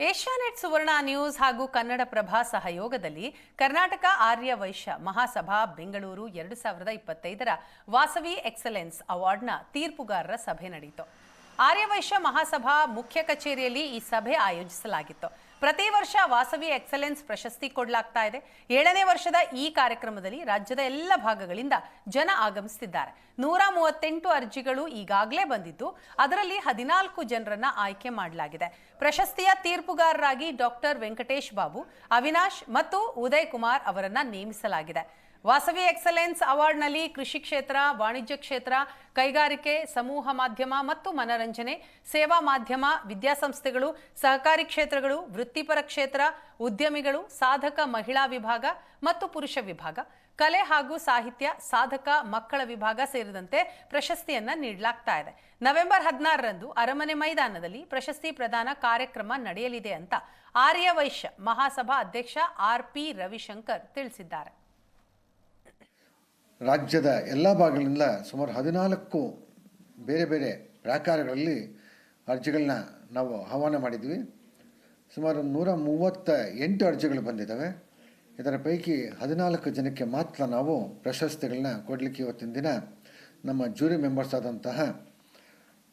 Asianet ಸುವರ್ಣ news ಹಾಗೂ ಕನ್ನಡ ಪ್ರಭಾ ಸಹಯೋಗದಲ್ಲಿ ಕರ್ನಾಟಕ ಆರ್ಯ ವೈಶ್ಯ ಮಹಾಸಭಾ ಬೆಂಗಳೂರು ಎರಡು ಸಾವಿರದ ಇಪ್ಪತ್ತೈದರ ವಾಸವಿ ಎಕ್ಸಲೆನ್ಸ್ ಅವಾರ್ಡ್ನ ತೀರ್ಪುಗಾರರ ಸಭೆ ನಡೆಯಿತು ಆರ್ಯವೈಶ್ಯ ಮಹಾಸಭಾ ಮುಖ್ಯ ಕಚೇರಿಯಲ್ಲಿ ಈ ಸಭೆ ಆಯೋಜಿಸಲಾಗಿತ್ತು. ಪ್ರತಿ ವರ್ಷ ವಾಸವಿ ಎಕ್ಸಲೆನ್ಸ್ ಪ್ರಶಸ್ತಿ ಕೊಡಲಾಗ್ತಾ ಇದೆ. ಏಳನೇ ವರ್ಷದ ಈ ಕಾರ್ಯಕ್ರಮದಲ್ಲಿ ರಾಜ್ಯದ ಎಲ್ಲ ಭಾಗಗಳಿಂದ ಜನ ಆಗಮಿಸುತ್ತಿದ್ದಾರೆ ನೂರ ಮೂವತ್ತೆಂಟು ಅರ್ಜಿಗಳು ಈಗಾಗಲೇ ಬಂದಿದ್ದು, ಅದರಲ್ಲಿ ಹದಿನಾಲ್ಕು ಜನರನ್ನ ಆಯ್ಕೆ ಮಾಡಲಾಗಿದೆ. ಪ್ರಶಸ್ತಿಯ ತೀರ್ಪುಗಾರರಾಗಿ ಡಾಕ್ಟರ್ ವೆಂಕಟೇಶ್ ಬಾಬು, ಅವಿನಾಶ್ ಮತ್ತು ಉದಯ್ ಕುಮಾರ್ ಅವರನ್ನ ನೇಮಿಸಲಾಗಿದೆ. ವಾಸವಿ ಎಕ್ಸಲೆನ್ಸ್ ಅವಾರ್ಡ್ನಲ್ಲಿ ಕೃಷಿ ಕ್ಷೇತ್ರ, ವಾಣಿಜ್ಯ ಕ್ಷೇತ್ರ, ಕೈಗಾರಿಕೆ, ಸಮೂಹ ಮಾಧ್ಯಮ ಮತ್ತು ಮನರಂಜನೆ, ಸೇವಾ ಮಾಧ್ಯಮ, ವಿದ್ಯಾಸಂಸ್ಥೆಗಳು, ಸಹಕಾರಿ ಕ್ಷೇತ್ರಗಳು, ವೃತ್ತಿಪರ ಕ್ಷೇತ್ರ, ಉದ್ಯಮಿಗಳು, ಸಾಧಕ ಮಹಿಳಾ ವಿಭಾಗ ಮತ್ತು ಪುರುಷ ವಿಭಾಗ. ಕಲೆ ಹಾಗೂ ಸಾಹಿತ್ಯ, ಸಾಧಕ ಮಕ್ಕಳ ವಿಭಾಗ ಸೇರಿದಂತೆ ಪ್ರಶಸ್ತಿಯನ್ನ ನೀಡಲಾಗ್ತಾ ಇದೆ. ನವೆಂಬರ್ ಹದಿನಾರರಂದು ಅರಮನೆ ಮೈದಾನದಲ್ಲಿ ಪ್ರಶಸ್ತಿ ಪ್ರದಾನ ಕಾರ್ಯಕ್ರಮ ನಡೆಯಲಿದೆ ಅಂತ ಆರ್ಯ ವೈಶ್ಯ ಮಹಾಸಭಾ ಅಧ್ಯಕ್ಷ ಆರ್ ಪಿ ರವಿಶಂಕರ್ ತಿಳಿಸಿದ್ದಾರೆ. ರಾಜ್ಯದ ಎಲ್ಲ ಭಾಗಗಳಿಂದ ಸುಮಾರು ಹದಿನಾಲ್ಕು ಬೇರೆ ಬೇರೆ ಪ್ರಾಕಾರಗಳಲ್ಲಿ ಅರ್ಜಿಗಳನ್ನ ನಾವು ಆಹ್ವಾನ ಮಾಡಿದ್ವಿ. ಸುಮಾರು ನೂರ ಮೂವತ್ತ ಎಂಟು ಅರ್ಜಿಗಳು ಬಂದಿದ್ದಾವೆ. ಇದರ ಪೈಕಿ ಹದಿನಾಲ್ಕು ಜನಕ್ಕೆ ಮಾತ್ರ ನಾವು ಪ್ರಶಸ್ತಿಗಳನ್ನ ಕೊಡಲಿಕ್ಕೆ ಇವತ್ತಿನ ದಿನ ನಮ್ಮ ಜೂರಿ ಮೆಂಬರ್ಸ್ ಆದಂತಹ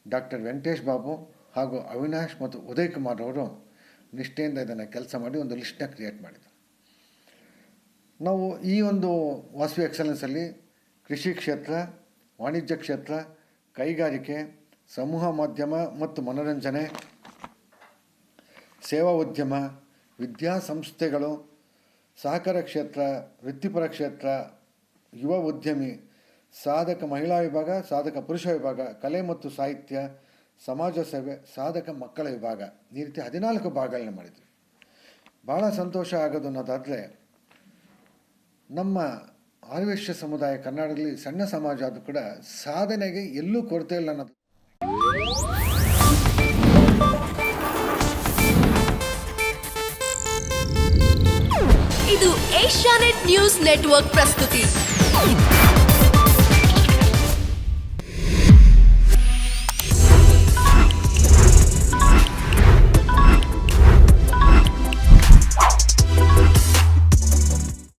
ಡಾಕ್ಟರ್ ವೆಂಕಟೇಶ್ ಬಾಬು ಹಾಗೂ ಅವಿನಾಶ್ ಮತ್ತು ಉದಯ್ ಕುಮಾರ್ ಅವರು ನಿಷ್ಠೆಯಿಂದ ಇದನ್ನು ಕೆಲಸ ಮಾಡಿ ಒಂದು ಲಿಸ್ಟನ್ನ ಕ್ರಿಯೇಟ್ ಮಾಡಿದರು. ನಾವು ಈ ಒಂದು ವಾಸವಿ ಎಕ್ಸಲೆನ್ಸಲ್ಲಿ ಕೃಷಿ ಕ್ಷೇತ್ರ, ವಾಣಿಜ್ಯ ಕ್ಷೇತ್ರ, ಕೈಗಾರಿಕೆ, ಸಮೂಹ ಮಾಧ್ಯಮ ಮತ್ತು ಮನೋರಂಜನೆ, ಸೇವಾ ಉದ್ಯಮ ವಿದ್ಯಾಸಂಸ್ಥೆಗಳು ಸಹಕಾರ ಕ್ಷೇತ್ರ, ವೃತ್ತಿಪರ ಕ್ಷೇತ್ರ, ಯುವ ಉದ್ಯಮಿ, ಸಾಧಕ ಮಹಿಳಾ ವಿಭಾಗ, ಸಾಧಕ ಪುರುಷ ವಿಭಾಗ, ಕಲೆ ಮತ್ತು ಸಾಹಿತ್ಯ, ಸಮಾಜ ಸೇವೆ, ಸಾಧಕ ಮಕ್ಕಳ ವಿಭಾಗ. ಈ ರೀತಿ ಹದಿನಾಲ್ಕು ಭಾಗಗಳನ್ನ ಮಾಡಿದ್ವಿ. ಭಾಳ ಸಂತೋಷ ಆಗೋದು ಅನ್ನೋದಾದರೆ ನಮ್ಮ ಆರ್ವೇಶ್ಯ ಸಮುದಾಯ ಕರ್ನಾಟಕದಲ್ಲಿ ಸಣ್ಣ ಸಮಾಜ ಅದು ಕೂಡ ಸಾಧನೆಗೆ ಎಲ್ಲೂ ಕೊರತೆ ಇಲ್ಲ ಅನ್ನೋದು. ಇದು ಏಷ್ಯಾನೆಟ್ ನ್ಯೂಸ್ ನೆಟ್ವರ್ಕ್ ಪ್ರಸ್ತುತಿ.